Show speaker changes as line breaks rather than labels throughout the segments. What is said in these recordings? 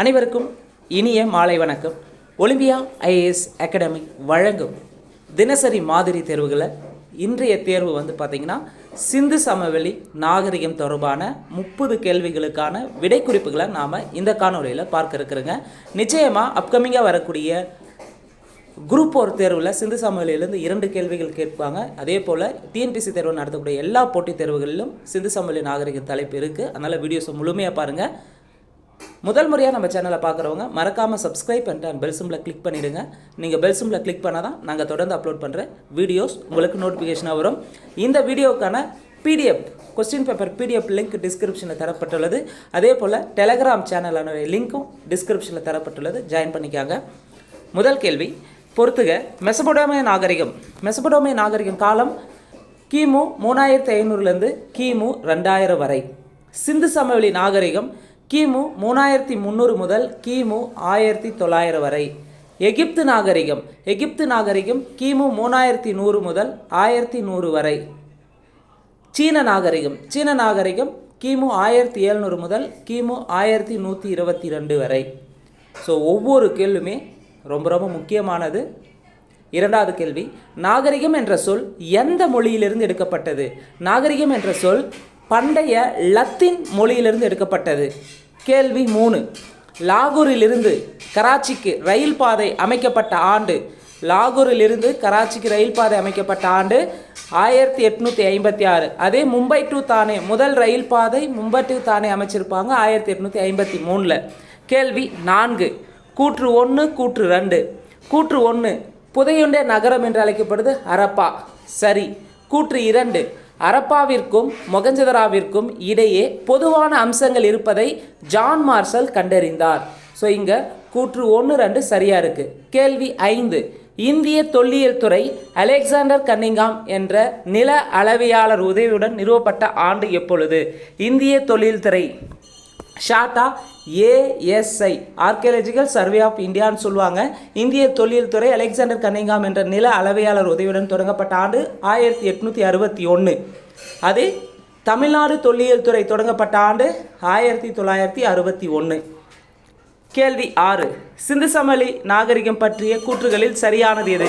அனைவருக்கும் இனிய மாலை வணக்கம். ஒலிம்பியா ஐஏஎஸ் அகாடமி வழங்கும் தினசரி மாதிரி தேர்வுகளை இன்றைய தேர்வு வந்து பார்த்திங்கன்னா சிந்து சமவெளி நாகரிகம் தொடர்பான முப்பது கேள்விகளுக்கான விடை குறிப்புகளை நாம் இந்த காணொலியில் பார்க்க இருக்கிறோங்க. நிச்சயமாக அப்கமிங்காக வரக்கூடிய குரூப் ஒரு தேர்வில் சிந்து சமவெளியிலேருந்து இரண்டு கேள்விகள் கேட்பாங்க. அதே போல் டிஎன்பிசி தேர்வு நடத்தக்கூடிய எல்லா போட்டித் தேர்வுகளிலும் சிந்து சமவெளி நாகரிக தலைப்பு இருக்குது அதனால் வீடியோஸை முழுமையாக பாருங்கள் முதல் முறையாக நம்ம சேனலை பார்க்குறவங்க மறக்காமல் சப்ஸ்கிரைப் பண்ணிட்டு அண்ட் பெல் சிம்பில் கிளிக் பண்ணிடுங்க. நீங்கள் பெல் சிம்பில் கிளிக் பண்ணால் தான் நாங்கள் தொடர்ந்து அப்லோட் பண்ணுற வீடியோஸ் உங்களுக்கு நோட்டிஃபிகேஷனாக வரும். இந்த வீடியோவுக்கான PDF question paper PDF link டிஸ்கிரிப்ஷனில் தரப்பட்டுள்ளது. அதே போல் டெலகிராம் சேனலான லிங்க்கும் டிஸ்கிரிப்ஷனில் தரப்பட்டுள்ளது. ஜாயின் பண்ணிக்காங்க. முதல் கேள்வி பொறுத்துக. மெசபடோமிய நாகரிகம். மெசபடோமிய நாகரிகம் காலம் கிமு மூணாயிரத்தி ஐநூறுலேருந்து கிமு ரெண்டாயிரம் வரை. சிந்து சமவெளி நாகரிகம் கிமு மூணாயிரத்தி முந்நூறு முதல் கிமு ஆயிரத்தி தொள்ளாயிரம் வரை. எகிப்து நாகரிகம். எகிப்து நாகரிகம் கிமு மூணாயிரத்தி நூறு முதல் ஆயிரத்தி நூறு வரை. சீன நாகரிகம். சீன நாகரிகம் கிமு ஆயிரத்தி எழுநூறு முதல் கிமு ஆயிரத்தி நூற்றி இருபத்தி ரெண்டு வரை. ஸோ ஒவ்வொரு கேள்வியுமே ரொம்ப ரொம்ப முக்கியமானது. இரண்டாவது கேள்வி நாகரிகம் என்ற சொல் எந்த மொழியிலிருந்து எடுக்கப்பட்டது? நாகரிகம் என்ற சொல் பண்டைய லத்தீன் மொழியிலிருந்து எடுக்கப்பட்டது. கேள்வி மூணு. லாகூரிலிருந்து கராச்சிக்கு ரயில் பாதை அமைக்கப்பட்ட ஆண்டு. லாகூரிலிருந்து கராச்சிக்கு ரயில் பாதை அமைக்கப்பட்ட ஆண்டு ஆயிரத்தி எட்நூற்றி ஐம்பத்தி ஆறு. அதே மும்பை டு தானே முதல் ரயில் பாதை மும்பை டு தானே அமைச்சிருப்பாங்க ஆயிரத்தி எட்நூற்றி ஐம்பத்தி மூணில். கேள்வி நான்கு. கூற்று ஒன்று கூற்று ரெண்டு. கூற்று ஒன்று புதையுண்டே நகரம் என்று அழைக்கப்படுது அரப்பா. சரி. கூற்று இரண்டு. அரப்பாவிற்கும் மொகஞ்சதராவிற்கும் இடையே பொதுவான அம்சங்கள் இருப்பதை ஜான் மார்ஷல் கண்டறிந்தார். ஸோ இங்கே கூற்று ஒன்று ரெண்டு சரியாக இருக்குது கேள்வி ஐந்து. இந்திய தொல்லியல் துறை அலெக்சாண்டர் கன்னிங்காம் என்ற நில அளவியாளர் உதவியுடன் நிறுவப்பட்ட ஆண்டு எப்பொழுது? இந்திய தொழில் துறை ஷார்ட்டா ஏஎஸ்ஐ ஆர்கியாலஜிக்கல் சர்வே ஆஃப் இந்தியான்னு சொல்லுவாங்க. இந்திய தொழில் துறை அலெக்சாண்டர் கன்னிங்காம் என்ற நில அளவையாளர் உதவியுடன் தொடங்கப்பட்ட ஆண்டு ஆயிரத்தி எட்நூற்றி அறுபத்தி ஒன்று அது தமிழ்நாடு தொல்லியல் துறை தொடங்கப்பட்ட ஆண்டு ஆயிரத்தி தொள்ளாயிரத்தி அறுபத்தி ஒன்று கேள்வி ஆறு. சிந்து சமவெளி நாகரிகம் பற்றிய கூற்றுகளில் சரியானது எது?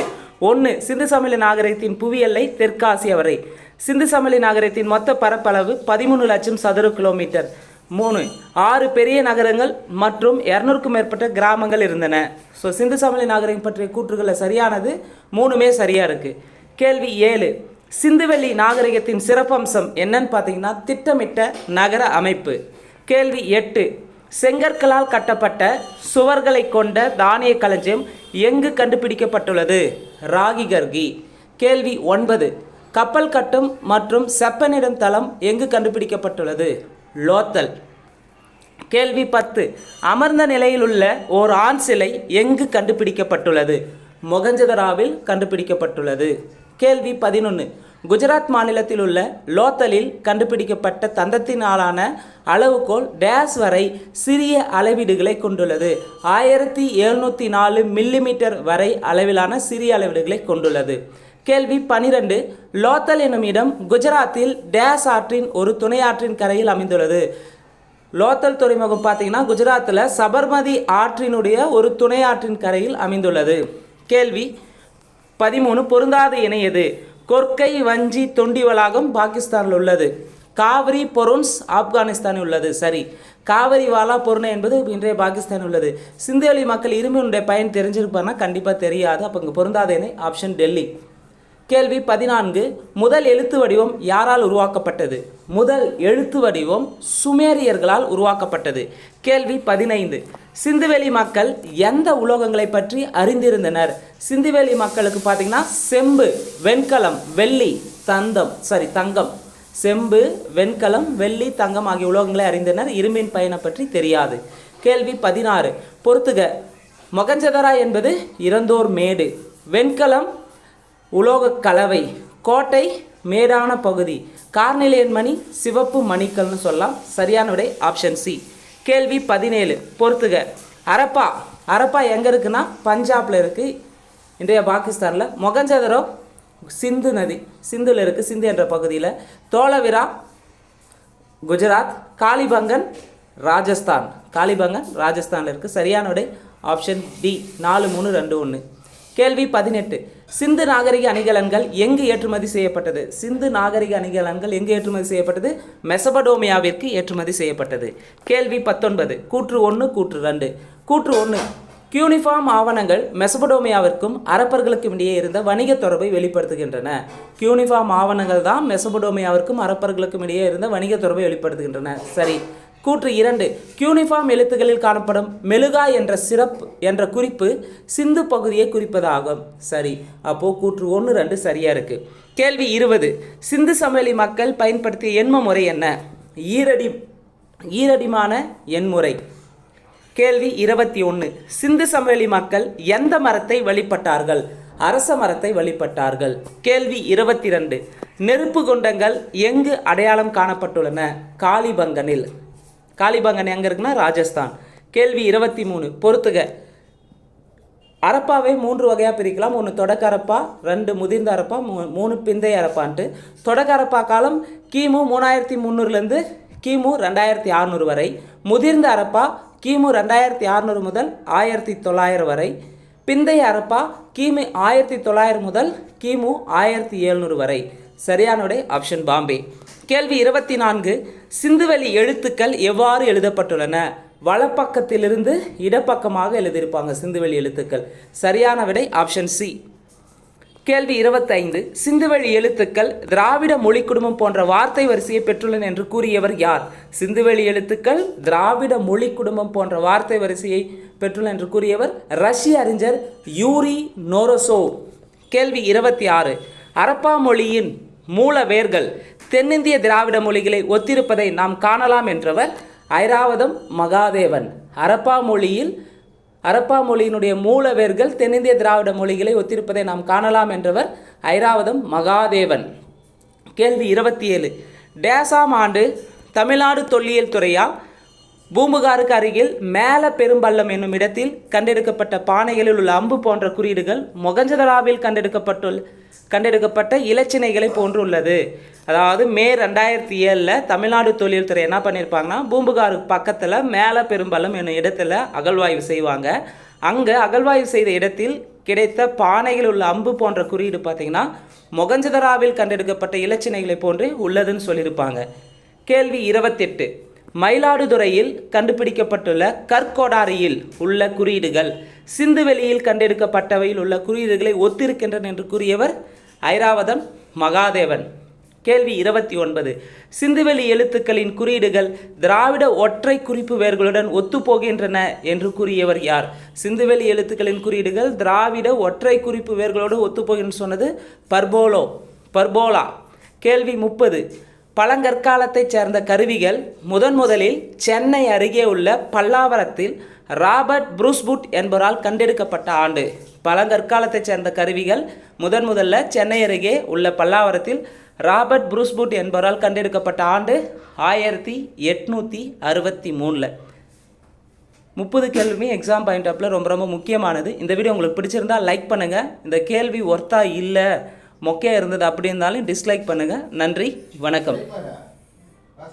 ஒன்று சிந்து சமவெளி நாகரிகத்தின் புவியல்லை தெற்காசிய வரை. சிந்து சமவெளி நாகரிகத்தின் மொத்த பரப்பளவு பதிமூணு லட்சம் சதுர கிலோமீட்டர். மூணு ஆறு பெரிய நகரங்கள் மற்றும் இரநூறுக்கும் மேற்பட்ட கிராமங்கள் இருந்தன. ஸோ சிந்து சமவெளி நாகரிகம் பற்றிய கூற்றுகளில் சரியானது மூணுமே சரியாக இருக்குது கேள்வி ஏழு. சிந்துவெளி நாகரிகத்தின் சிறப்பம்சம் என்னன்னு பார்த்தீங்கன்னா திட்டமிட்ட நகர அமைப்பு. கேள்வி எட்டு செங்கற்களால் கட்டப்பட்ட சுவர்களை கொண்ட தானிய களஞ்சியம் எங்கு கண்டுபிடிக்கப்பட்டுள்ளது? ராகிகர்கி கேள்வி ஒன்பது கப்பல் கட்டும் மற்றும் செப்பனிடும் தளம் எங்கு கண்டுபிடிக்கப்பட்டுள்ளது? லோத்தல். கேள்வி பத்து அமர்ந்த நிலையிலுள்ள ஓர் ஆண் சிலை எங்கு கண்டுபிடிக்கப்பட்டுள்ளது? மொகஞ்சதராவில் கண்டுபிடிக்கப்பட்டுள்ளது. கேள்வி பதினொன்று குஜராத் மாநிலத்தில் உள்ள லோத்தலில் கண்டுபிடிக்கப்பட்ட தந்தத்தினாலான அளவுகோல் டேஸ் வரை சிறிய அளவீடுகளை கொண்டுள்ளது. ஆயிரத்தி எழுநூற்றி நாலு மில்லிமீட்டர் வரை அளவிலான சிறிய அளவீடுகளை கொண்டுள்ளது. கேள்வி பனிரெண்டு. லோத்தல் என்னும் இடம் குஜராத்தில் டேஸ் ஆற்றின் ஒரு துணையாற்றின் கரையில் அமைந்துள்ளது. லோத்தல் துறைமுகம் பார்த்தீங்கன்னா குஜராத்தில் சபர்மதி ஆற்றினுடைய ஒரு துணை ஆற்றின் கரையில் அமைந்துள்ளது. கேள்வி பதிமூணு பொருந்தாத இணை எது? கொர்க்கை வஞ்சி தொண்டி வளாகம் பாகிஸ்தானில் உள்ளது. காவிரி பொருன்ஸ் ஆப்கானிஸ்தானில் உள்ளது. சரி. காவிரி வாலா பொருணை என்பது இன்றைய பாகிஸ்தான் உள்ளது. சிந்தேலி மக்கள் இரும்பினுடைய பயன் தெரிஞ்சிருப்பாங்கன்னா கண்டிப்பாக தெரியாது. அப்போ இங்கே பொருந்தாத இணை ஆப்ஷன் டெல்லி. கேள்வி பதினான்கு. முதல் எழுத்து வடிவம் யாரால் உருவாக்கப்பட்டது? முதல் எழுத்து வடிவம் சுமேரியர்களால் உருவாக்கப்பட்டது. கேள்வி பதினைந்து. சிந்துவெளி மக்கள் எந்த உலோகங்களை பற்றி அறிந்திருந்தனர்? சிந்துவெளி மக்களுக்கு பார்த்தீங்கன்னா செம்பு வெண்கலம் வெள்ளி தந்தம் சாரி தங்கம். செம்பு வெண்கலம் வெள்ளி தங்கம் ஆகிய உலோகங்களை அறிந்தனர். இரும்பின் பயனை பற்றி தெரியாது. கேள்வி பதினாறு. பொறுத்துக. மொகஞ்சதரா என்பது இறந்தோர் மேடு. வெண்கலம் உலோக கலவை. கோட்டை மேடான பகுதி. கார்நிலையன் மணி சிவப்பு மணிக்கல்னு சொல்லலாம். சரியான விடை ஆப்ஷன் சி கேள்வி பதினேழு. பொறுத்துக. அரப்பா. அரப்பா எங்கே இருக்குன்னா பஞ்சாபில் இருக்குது இன்றைய பாகிஸ்தானில். மொகஞ்சதரோ சிந்து நதி. சிந்துல இருக்குது சிந்து என்ற பகுதியில். தோலவிரா குஜராத் காளிபங்கன் ராஜஸ்தான். காளிபங்கன் ராஜஸ்தானில் இருக்குது சரியான விடை ஆப்ஷன் டி. நாலு மூணு ரெண்டு ஒன்று கேள்வி பதினெட்டு. சிந்து நாகரிக அணிகலன்கள் எங்கு ஏற்றுமதி செய்யப்பட்டது? சிந்து நாகரிக அணிகலன்கள் எங்கு ஏற்றுமதி செய்யப்பட்டது? மெசபடோமியாவிற்கு ஏற்றுமதி செய்யப்பட்டது. கேள்வி பத்தொன்பது. கூற்று ஒன்று கூற்று ரெண்டு. கூற்று ஒன்று. கியூனிஃபார்ம் ஆவணங்கள் மெசபடோமியாவிற்கும் அரப்பர்களுக்கும் இடையே இருந்த வணிக தொடர்பை வெளிப்படுத்துகின்றன. கியூனிஃபார்ம் ஆவணங்கள் தான் மெசபடோமியாவிற்கும் அரப்பர்களுக்கும் இடையே இருந்த வணிக தொடர்பை வெளிப்படுத்துகின்றன. சரி. கூற்று இரண்டு. கியூனிஃபார்ம் எழுத்துக்களில் காணப்படும் மெழுகா என்ற சிறப்பு என்ற குறிப்பு சிந்து பகுதியை குறிப்பதாகும். சரி அப்போ கூற்று ஒன்று ரெண்டு சரியாக இருக்குது கேள்வி இருபது. சிந்து சமவெளி மக்கள் பயன்படுத்திய எண்ம முறை என்ன? ஈரடி ஈரடிமான எண்முறை. கேள்வி இருபத்தி ஒன்று சிந்து சமவெளி மக்கள் எந்த மரத்தை வழிபட்டார்கள்? அரச மரத்தை வழிபட்டார்கள். கேள்வி இருபத்தி ரெண்டு. நெருப்பு குண்டங்கள் எங்கு அடையாளம் காணப்பட்டுள்ளன? காளிபங்கனில். காளிபங்கன் எங்கே இருக்குன்னா ராஜஸ்தான். கேள்வி இருபத்தி மூணு. பொறுத்துக. அரப்பாவை மூன்று வகையாக பிரிக்கலாம். ஒன்று தொடக்க அரப்பா ரெண்டு முதிர்ந்த அரப்பா மூ மூணு பிந்தைய அரப்பான்ட்டு. தொடக்க அரப்பா காலம் கிமு மூணாயிரத்தி முந்நூறுலேருந்து கிமு ரெண்டாயிரத்தி அறநூறு வரை. முதிர்ந்த அரப்பா கிமு ரெண்டாயிரத்தி அறநூறு முதல் ஆயிரத்தி தொள்ளாயிரம் வரை. பிந்தைய அரப்பா கிமு ஆயிரத்தி தொள்ளாயிரம் முதல் கிமு ஆயிரத்தி எழுநூறு வரை. சரியான ஆப்ஷன் பாம்பே. கேள்வி இருபத்தி நான்கு சிந்துவெளி எழுத்துக்கள் எவ்வாறு எழுதப்பட்டுள்ளன? வலப்பக்கத்திலிருந்து இடப்பக்கமாக எழுதியிருப்பாங்க சிந்துவெளி எழுத்துக்கள். சரியான விடை ஆப்ஷன் சி கேள்வி இருபத்தைந்து சிந்துவெளி எழுத்துக்கள் திராவிட மொழி குடும்பம் போன்ற வார்த்தை வரிசையை பெற்றுள்ளன என்று கூறியவர் யார்? சிந்துவெளி எழுத்துக்கள் திராவிட மொழி குடும்பம் போன்ற வார்த்தை வரிசையை பெற்றுள்ளன என்று கூறியவர் ரஷ்ய அறிஞர் யூரி நோரோசோ கேள்வி இருபத்தி ஆறு அரப்பா மொழியின் மூல வேர்கள் தென்னிந்திய திராவிட மொழிகளை ஒத்திருப்பதை நாம் காணலாம் என்றவர் ஐராவதம் மகாதேவன். அரப்பா மொழியில் அரப்பா மொழியினுடைய மூல வேர்கள் தென்னிந்திய திராவிட மொழிகளை ஒத்திருப்பதை நாம் காணலாம் என்றவர் ஐராவதம் மகாதேவன். கேள்வி இருபத்தி ஏழு. டேசாம் ஆண்டு தமிழ்நாடு தொல்லியல் துறையால் பூம்புகாருக்கு அருகில் மேல பெரும்பள்ளம் என்னும் இடத்தில் கண்டெடுக்கப்பட்ட பானைகளில் உள்ள அம்பு போன்ற குறியீடுகள் மொகஞ்சதராவில் கண்டெடுக்கப்பட்டுள்ள கண்டெடுக்கப்பட்ட இலச்சினைகளை போன்றுள்ளது அதாவது மே ரெண்டாயிரத்தி ஏழில் தமிழ்நாடு தொழில் துறை என்ன பண்ணியிருப்பாங்கன்னா பூம்புகாருக்கு பக்கத்தில் மேல பெரும்பள்ளம் என்னும் இடத்துல அகழ்வாய்வு செய்வாங்க. அங்கே அகழ்வாய்வு செய்த இடத்தில் கிடைத்த பானையில் உள்ள அம்பு போன்ற குறியீடு பார்த்தீங்கன்னா மொகஞ்சதராவில் கண்டெடுக்கப்பட்ட இலச்சினைகளை போன்று உள்ளதுன்னு சொல்லியிருப்பாங்க. கேள்வி இருபத்தெட்டு. மயிலாடுதுறையில் கண்டுபிடிக்கப்பட்டுள்ள கற்கோடாரியில் உள்ள குறியீடுகள். சிந்துவெளியில் கண்டெடுக்கப்பட்டவையில் உள்ள குறியீடுகளை ஒத்திருக்கின்றன என்று கூறியவர் ஐராவதம் மகாதேவன். கேள்வி இருபத்தி ஒன்பது. சிந்துவெளி எழுத்துக்களின் குறியீடுகள் திராவிட ஒற்றை குறிப்பு வேர்களுடன் ஒத்துப்போகின்றன என்று கூறியவர் யார்? சிந்துவெளி எழுத்துக்களின் குறியீடுகள் திராவிட ஒற்றை குறிப்பு வேர்களோடு ஒத்துப்போகின்றன சொன்னது பர்போலோ பர்போலா. கேள்வி முப்பது. பழங்கற்காலத்தைச் சேர்ந்த கருவிகள் முதன் முதலில் சென்னை அருகே உள்ள பல்லாவரத்தில் ராபர்ட் புரூஸ்புட் என்பவரால் கண்டெடுக்கப்பட்ட ஆண்டு. பழங்கற்காலத்தைச் சேர்ந்த கருவிகள் முதன் முதல்ல சென்னை அருகே உள்ள பல்லாவரத்தில் ராபர்ட் புரூஸ்புட் என்பவரால் கண்டெடுக்கப்பட்ட ஆண்டு ஆயிரத்தி எட்நூற்றி அறுபத்தி மூணில். முப்பது கேள்வியுமே எக்ஸாம் பாயிண்ட் ஆப்பில் ரொம்ப ரொம்ப முக்கியமானது. இந்த வீடியோ உங்களுக்கு பிடிச்சிருந்தா லைக் பண்ணுங்கள் இந்த கேள்வி ஒர்த்தா இல்லை மொக்கையாக இருந்தது அப்படி இருந்தாலும் டிஸ்லைக் பண்ணுங்கள் நன்றி. வணக்கம்.